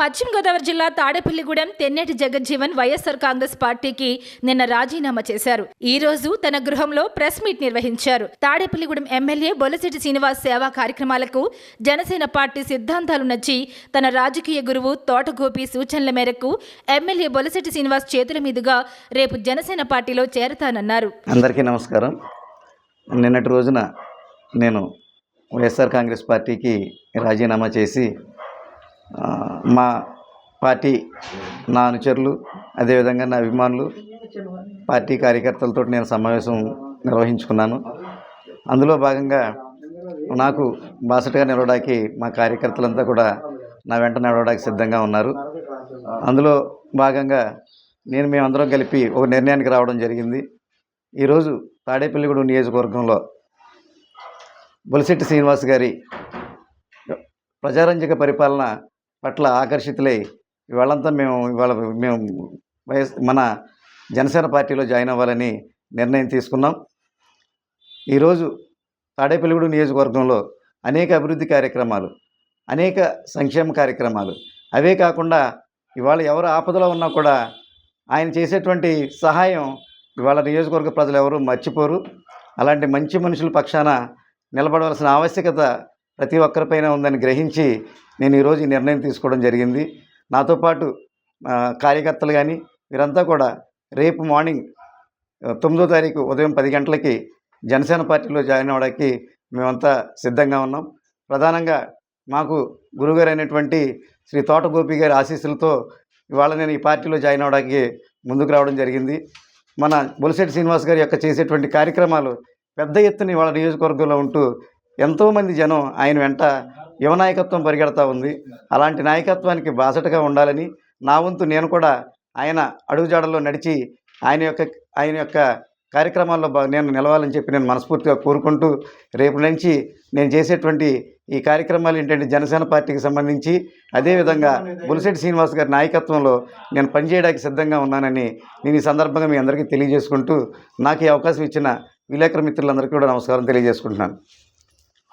పశ్చిమ గోదావరి జిల్లా తాడేపల్లిగూడెం తెన్నేటి జగజ్జీవన్ వైఎస్ఆర్ కాంగ్రెస్ పార్టీకి నిన్న రాజీనామా చేశారు. ఈ రోజు తన గృహంలో ప్రెస్ మీట్ నిర్వహించారు. తాడేపల్లిగూడెం ఎమ్మెల్యే బొలసిటి శ్రీనివాస్ సేవా కార్యక్రమాలకు జనసేన పార్టీ సిద్ధాంతాలు నచ్చి తన రాజకీయ గురువు తోటగోపి సూచనల మేరకు ఎమ్మెల్యే బొలసిటి శ్రీనివాస్ చేతుల మీదుగా రేపు జనసేన పార్టీలో చేరతానన్నారు. అందరికీ నమస్కారం. నిన్నటి రోజున నేను వైఎస్ఆర్ కాంగ్రెస్ పార్టీకి రాజీనామా చేసి మా పార్టీ నా అనుచరులు అదేవిధంగా నా అభిమానులు పార్టీ కార్యకర్తలతో నేను సమావేశం నిర్వహించుకున్నాను. అందులో భాగంగా నాకు బాసటగా నిలవడానికి మా కార్యకర్తలంతా కూడా నా వెంట నడవడానికి సిద్ధంగా ఉన్నారు. అందులో భాగంగా నేను మేమందరం కలిపి ఒక నిర్ణయానికి రావడం జరిగింది. ఈరోజు తాడేపల్లిగూడెం నియోజకవర్గంలో బొలిశెట్టి శ్రీనివాస్ గారి ప్రజారంజక పరిపాలన పట్ల ఆకర్షితులై ఇవాళంతా మేము ఇవాళ మేము వైఎస్ మన జనసేన పార్టీలో జాయిన్ అవ్వాలని నిర్ణయం తీసుకున్నాం. ఈరోజు తాడేపల్లిగూడు నియోజకవర్గంలో అనేక అభివృద్ధి కార్యక్రమాలు అనేక సంక్షేమ కార్యక్రమాలు. అవే కాకుండా ఇవాళ ఎవరు ఆపదలో ఉన్నా కూడా ఆయన చేసేటువంటి సహాయం ఇవాళ నియోజకవర్గ ప్రజలు ఎవరు మర్చిపోరు. అలాంటి మంచి మనుషుల పక్షాన నిలబడవలసిన ఆవశ్యకత ప్రతి ఒక్కరిపైన ఉందని గ్రహించి నేను ఈరోజు ఈ నిర్ణయం తీసుకోవడం జరిగింది. నాతో పాటు కార్యకర్తలు కానీ వీరంతా కూడా రేపు మార్నింగ్ తొమ్మిదో తారీఖు ఉదయం పది గంటలకి జనసేన పార్టీలో జాయిన్ అవ్వడానికి మేమంతా సిద్ధంగా ఉన్నాం. ప్రధానంగా మాకు గురుగారు అయినటువంటి శ్రీ తోట గోపి గారి ఆశీస్సులతో ఇవాళ నేను ఈ పార్టీలో జాయిన్ అవ్వడానికి ముందుకు రావడం జరిగింది. మన బొలిశెట్టి శ్రీనివాస్ గారి యొక్క చేసేటువంటి కార్యక్రమాలు పెద్ద ఎత్తున ఇవాళ నియోజకవర్గంలో ఉంటూ ఎంతోమంది జనం ఆయన వెంట యువ నాయకత్వం పరిగెడతా ఉంది. అలాంటి నాయకత్వానికి బాసటగా ఉండాలని నా వంతు నేను కూడా ఆయన అడుగుజాడల్లో నడిచి ఆయన యొక్క ఆయన యొక్క కార్యక్రమాల్లో బా- నేను నిలవాలని చెప్పి నేను మనస్ఫూర్తిగా కోరుకుంటూ రేపు నుంచి నేను చేసేటువంటి ఈ కార్యక్రమాలు ఏంటంటే జనసేన పార్టీకి సంబంధించి అదేవిధంగా బులిశెట్టి శ్రీనివాస్ గారి నాయకత్వంలో నేను పనిచేయడానికి సిద్ధంగా ఉన్నానని నేను ఈ సందర్భంగా మీ అందరికీ తెలియజేసుకుంటూ నాకు ఈ అవకాశం ఇచ్చిన విలేకరు మిత్రులందరికీ కూడా నమస్కారం తెలియజేసుకుంటున్నాను.